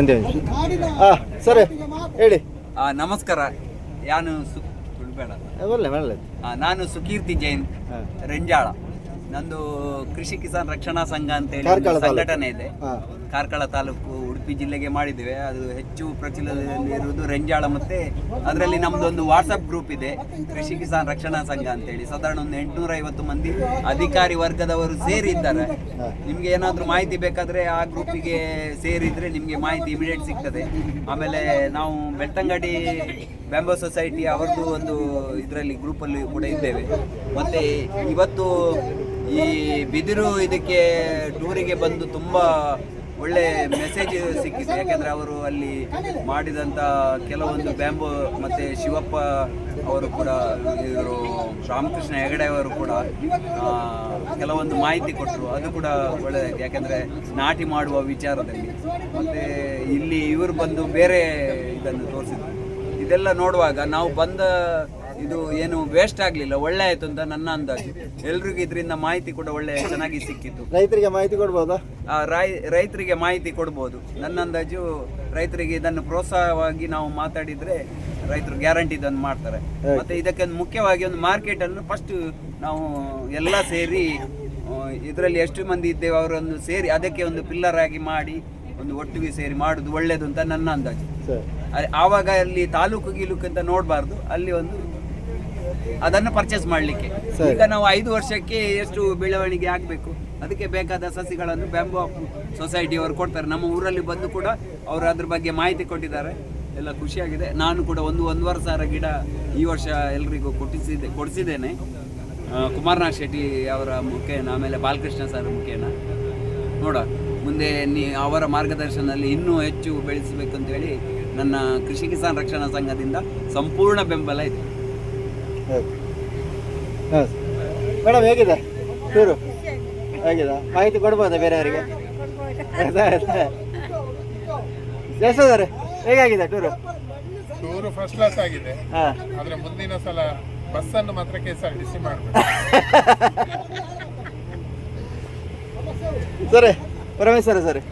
ಒಂದೇ ನಿಮಿಷ. ಹಾಂ ಸರಿ ಹೇಳಿ. ಆ, ನಮಸ್ಕಾರ. ನಾನು ಸು ಸುಳ್ಬೇಡ ಒಳ್ಳೆ ಒಳ್ಳೆ. ನಾನು ಸುಕೀರ್ತಿ ಜೈನ್ ಹಾಂ. ರೆಂಜಾಳ. ನಂದು ಕೃಷಿ ಕಿಸಾನ್ ರಕ್ಷಣಾ ಸಂಘ ಅಂತ ಹೇಳಿ ಕಾರ್ಕಳ ಒಂದು ತಾಲೂಕು. ಸಂಘಟನೆ ಇದೆ. ಕಾರ್ಕಳ ತಾಲೂಕು ಉಡುಪಿ ಜಿಲ್ಲೆಗೆ ಮಾಡಿದ್ದೇವೆ. ಅದು ಹೆಚ್ಚು ಪ್ರಚಲನದಲ್ಲಿ ಇರುವುದು ರೆಂಜಾಳ ಮತ್ತೆ ಅದರಲ್ಲಿ ನಮ್ದು ಒಂದು ವಾಟ್ಸಪ್ ಗ್ರೂಪ್ ಇದೆ ಕೃಷಿ ಕಿಸಾನ್ ರಕ್ಷಣಾ ಸಂಘ ಅಂತ ಹೇಳಿ ಸಾಧಾರಣ ಒಂದು ಎಂಟುನೂರ ಐವತ್ತು ಮಂದಿ ಅಧಿಕಾರಿ ವರ್ಗದವರು ಸೇರಿದ್ದಾರೆ ನಿಮ್ಗೆ ಏನಾದ್ರೂ ಮಾಹಿತಿ ಬೇಕಾದ್ರೆ ಆ ಗ್ರೂಪಿಗೆ ಸೇರಿದ್ರೆ ನಿಮ್ಗೆ ಮಾಹಿತಿ ಇಮಿಡಿಯೇಟ್ ಸಿಗ್ತದೆ. ಆಮೇಲೆ ನಾವು ಬೆಳ್ತಂಗಡಿ ಬ್ಯಾಂಬೋ ಸೊಸೈಟಿ ಅವ್ರದ್ದು ಒಂದು ಇದರಲ್ಲಿ ಗ್ರೂಪಲ್ಲಿ ಕೂಡ ಇದ್ದೇವೆ. ಮತ್ತು ಇವತ್ತು ಈ ಬಿದಿರು ಇದಕ್ಕೆ ಟೂರಿಗೆ ಬಂದು ತುಂಬ ಒಳ್ಳೆ ಮೆಸೇಜ್ ಸಿಕ್ಕಿದೆ ಯಾಕೆಂದರೆ ಅವರು ಅಲ್ಲಿ ಮಾಡಿದಂಥ ಕೆಲವೊಂದು ಬ್ಯಾಂಬೋ ಮತ್ತು ಶಿವಪ್ಪ ಅವರು ಕೂಡ, ಇವರು ರಾಮಕೃಷ್ಣ ಹೆಗಡೆ ಅವರು ಕೂಡ ಕೆಲವೊಂದು ಮಾಹಿತಿ ಕೊಟ್ಟರು ಅದು ಕೂಡ ಒಳ್ಳೆಯದಾಗಿದೆ ಯಾಕೆಂದರೆ ನಾಟಿ ಮಾಡುವ ವಿಚಾರದಲ್ಲಿ. ಮತ್ತು ಇಲ್ಲಿ ಇವರು ಬಂದು ಬೇರೆ ಇದನ್ನು ತೋರಿಸಿದ್ರು. ಇದೆಲ್ಲ ನೋಡುವಾಗ ನಾವು ಬಂದ ಇದು ಏನು ವೇಸ್ಟ್ ಆಗಲಿಲ್ಲ ಒಳ್ಳೆ ಆಯ್ತು ಅಂತ ನನ್ನ ಅಂದಾಜು. ಎಲ್ರಿಗೂ ಇದರಿಂದ ಮಾಹಿತಿ ಕೂಡ ಒಳ್ಳೆ ಚೆನ್ನಾಗಿ ಸಿಕ್ಕಿತ್ತು. ರೈತರಿಗೆ ಮಾಹಿತಿ ಕೊಡ್ಬೋದಾ? ಆ, ರೈ- ರೈತರಿಗೆ ಮಾಹಿತಿ ಕೊಡ್ಬೋದು. ನನ್ನ ಅಂದಾಜು ರೈತರಿಗೆ ಇದನ್ನು ಪ್ರೋತ್ಸಾಹವಾಗಿ ನಾವು ಮಾತಾಡಿದ್ರೆ ರೈತರು ಗ್ಯಾರಂಟಿ ಇದನ್ನು ಮಾಡ್ತಾರೆ. ಮತ್ತೆ ಇದಕ್ಕೆ ಒಂದು ಮುಖ್ಯವಾಗಿ ಒಂದು ಮಾರ್ಕೆಟ್ ಅನ್ನು ಫಸ್ಟ್ ನಾವು ಎಲ್ಲ ಸೇರಿ ಇದರಲ್ಲಿ ಎಷ್ಟು ಮಂದಿ ಇದ್ದೇವೆ ಅವರನ್ನು ಸೇರಿ ಅದಕ್ಕೆ ಒಂದು ಪಿಲ್ಲರ್ ಆಗಿ ಮಾಡಿ ಒಂದು ಒಟ್ಟಿಗೆ ಸೇರಿ ಮಾಡುದು ಒಳ್ಳೇದು ಅಂತ ನನ್ನ ಅಂದಾಜು. ಆವಾಗ ಅಲ್ಲಿ ತಾಲೂಕು ಗೀಲೂಕು ಅಂತ ನೋಡಬಾರ್ದು. ಅಲ್ಲಿ ಒಂದು ಅದನ್ನು ಪರ್ಚೇಸ್ ಮಾಡಲಿಕ್ಕೆ. ಈಗ ನಾವು ಐದು ವರ್ಷಕ್ಕೆ ಎಷ್ಟು ಬೆಳವಣಿಗೆ ಆಗಬೇಕು? ಅದಕ್ಕೆ ಬೇಕಾದ ಸಸಿಗಳನ್ನು ಬ್ಯಾಂಬು ಸೊಸೈಟಿಯವರು ಕೊಡ್ತಾರೆ. ನಮ್ಮ ಊರಲ್ಲಿ ಬಂದು ಕೂಡ ಅವರು ಅದ್ರ ಬಗ್ಗೆ ಮಾಹಿತಿ ಕೊಟ್ಟಿದ್ದಾರೆ. ಎಲ್ಲ ಖುಷಿಯಾಗಿದೆ. ನಾನು ಕೂಡ ಒಂದು ಒಂದೂವರೆ ಸಾವಿರ ಗಿಡ ಈ ವರ್ಷ ಎಲ್ರಿಗೂ ಕೊಟ್ಟಿಸಿದ್ದೆ ಕೊಡಿಸಿದ್ದೇನೆ. ಕುಮಾರನಾಥ್ ಶೆಟ್ಟಿ ಅವರ ಮುಖೇನ ಆಮೇಲೆ ಬಾಲಕೃಷ್ಣ ಸರ್ ಮುಖೇನ. ನೋಡ ಮುಂದೆ ನೀ ಅವರ ಮಾರ್ಗದರ್ಶನದಲ್ಲಿ ಇನ್ನೂ ಹೆಚ್ಚು ಬೆಳೆಸಬೇಕು ಹೇಳಿ ನನ್ನ ಕೃಷಿ ಕಿಸಾನ್ ರಕ್ಷಣಾ ಸಂಘದಿಂದ ಸಂಪೂರ್ಣ ಬೆಂಬಲ ಇದೆ. ಮೇಡಮ್ ಹೇಗಿದೆ? ಟೂರು ಹೇಗಿದೆ? ಮಾಹಿತಿ ಕೊಡ್ಬೋದಾ ಬೇರೆಯವರಿಗೆ? ಎಷ್ಟಿದ್ದಾರೆ ಹೇಗಾಗಿದೆ ಟೂರು? ಟೂರು ಫಸ್ಟ್ ಕ್ಲಾಸ್ ಆಗಿದೆ. ಹಾಂ. ಆದ್ರೆ ಮುಂದಿನ ಸಲ ಬಸ್ಸನ್ನು ಮಾತ್ರ K S R T C ಮಾಡಬೇಕು. ಸರಿ ಪರಮೇಶ್ವರ ಸರಿ.